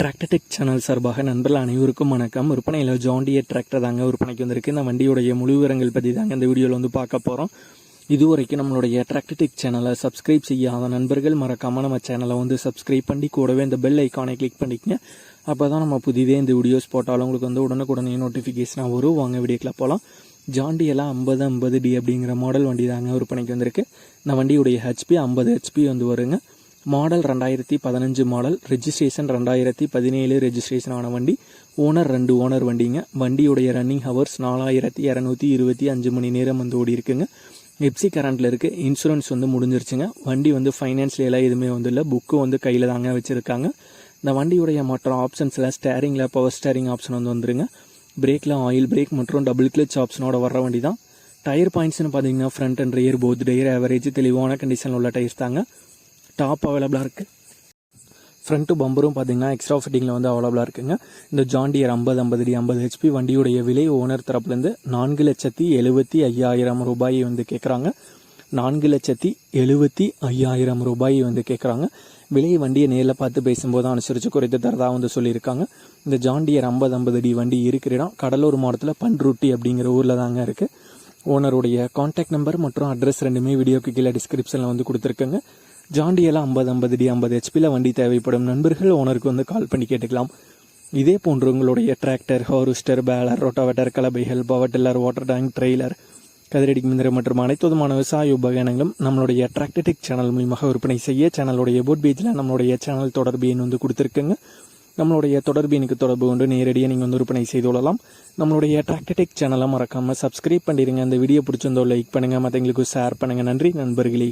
Tractor Tech channel சார்பாக நண்பர்கள் அனைவருக்கும் வணக்கம். விற்பனையில் ஜாண்டியர் டிராக்டர் தாங்க விற்பனைக்கு வந்திருக்கு. இந்த வண்டியுடைய முழு விவரங்கள் பற்றி தாங்க இந்த வீடியோவில் வந்து பார்க்க போகிறோம் இதுவரைக்கும் நம்மளுடைய டிராக்டர்டெக் சேனலை சப்ஸ்கிரைப் செய்யாத நண்பர்கள் மறக்காமல் நம்ம சேனலை வந்து சப்ஸ்கிரைப் பண்ணி கூடவே இந்த பெல் ஐக்கானை கிளிக் பண்ணிக்கங்க. அப்போ தான் நம்ம புதிதே இந்த வீடியோஸ் போட்டாலும் உங்களுக்கு வந்து உடனுக்குடனே நோட்டிஃபிகேஷனாக வரும். வாங்க வீடியோக்கில் போகலாம் ஜாண்டியெல்லாம் ஐம்பது ஐம்பது டி அப்படிங்கிற மாடல் வண்டி தாங்க விற்பனைக்கு வந்திருக்கு. இந்த வண்டியுடைய ஹெச்பி ஐம்பது ஹெச்பி வந்து வருங்க. மாடல் ரெண்டாயிரத்தி பதினஞ்சு மாடல் ரெஜிஸ்ட்ரேஷன் ரெண்டாயிரத்தி பதினேழு ரெஜிஸ்ட்ரேஷன் ஆன வண்டி ஓனர் ரெண்டு ஓனர் வண்டிங்க. வண்டியுடைய ரன்னிங் ஹவர்ஸ் நாலாயிரத்தி இரநூத்தி இருபத்தி அஞ்சு மணி நேரம் வந்து ஓடி இருக்குங்க எப்சி கரண்ட்டில் இருக்குது இன்சூரன்ஸ் வந்து முடிஞ்சிருச்சுங்க. வண்டி வந்து ஃபைனான்ஸ்லாம் எதுவுமே வந்து இல்லை. புக்கு வந்து கையில் தாங்க வச்சுருக்காங்க. இந்த வண்டியுடைய மற்ற ஆப்ஷன்ஸில் ஸ்டேரிங்கில் பவர் ஸ்டேரிங் ஆப்ஷன் வந்து வந்துருங்க. பிரேக்கில் ஆயில் பிரேக் மற்றும் டபுள் கிளச் ஆப்ஷனோட வர வண்டி தான் டயர் பாயிண்ட்ஸ்னு பார்த்தீங்கன்னா front and rear both tyre average தெளிவான கண்டிஷனில் உள்ள டயர்ஸ் தாங்க. டாப் அவைலபிளாக இருக்குது ஃப்ரண்ட்டு பம்பரும் பார்த்தீங்கன்னா எக்ஸ்ட்ரா ஃபிட்டிங்கில் வந்து அவைலபிளாக இருக்குங்க. இந்த ஜாண்டியர் ஐம்பது ஐம்பது டி ஐம்பது ஹெச்பி வண்டியுடைய விலை ஓனர் தரப்புலேருந்து நான்கு லட்சத்தி எழுபத்தி ஐயாயிரம் ரூபாய் வந்து கேட்குறாங்க நான்கு லட்சத்தி எழுபத்தி ஐயாயிரம் ரூபாய் வந்து கேட்குறாங்க விலை வண்டியை நேரில் பார்த்து பேசும்போது அனுசரித்து குறைத்து தரதாக வந்து சொல்லியிருக்காங்க. இந்த ஜாண்டியர் ஐம்பது ஐம்பது டி வண்டி இருக்கிற இடம் கடலூர் மாவட்டத்தில் பன்ருட்டி அப்படிங்கிற ஊரில் தாங்க இருக்குது ஓனருடைய காண்டாக்ட் நம்பர் மற்றும் அட்ரஸ் ரெண்டுமே வீடியோக்கு கீழே டிஸ்கிரிப்ஷனில் வந்து கொடுத்துருக்கேங்க. ஜாண்டியெல்லாம் ஐம்பது ஐம்பது டி ஐம்பது ஹெச்பியில் வண்டி தேவைப்படும். நண்பர்கள் ஓனருக்கு வந்து கால் பண்ணி கேட்டுக்கலாம். இதே போன்று உங்களுடைய tractor harvester baler rotavator கலபைகள் power tiller water tank trailer கதிரடி மிந்திரம் மற்றும் அனைத்து விதமான விவசாய உபகரணங்களும் நம்மளுடைய டிராக்டடிக் சேனல் மூலியமாக விற்பனை செய்ய சேனலுடைய போட் பேஜில் நம்மளுடைய சேனல் தொடர்பு எண் வந்து கொடுத்துருக்குங்க. நம்மளுடைய தொடர்பு எனக்கு தொடர்பு கொண்டு நேரடியாக நீங்கள் வந்து விற்பனை செய்து கொள்ளலாம். நம்மளுடைய டிராக்டடிக் சேனலை மறக்காமல் சப்ஸ்கிரைப் பண்ணிடுங்க அந்த வீடியோ பிடிச்சிருந்தோ லைக் பண்ணுங்கள் மற்றவங்களுக்கு ஷேர் பண்ணுங்கள் நன்றி நண்பர்களே.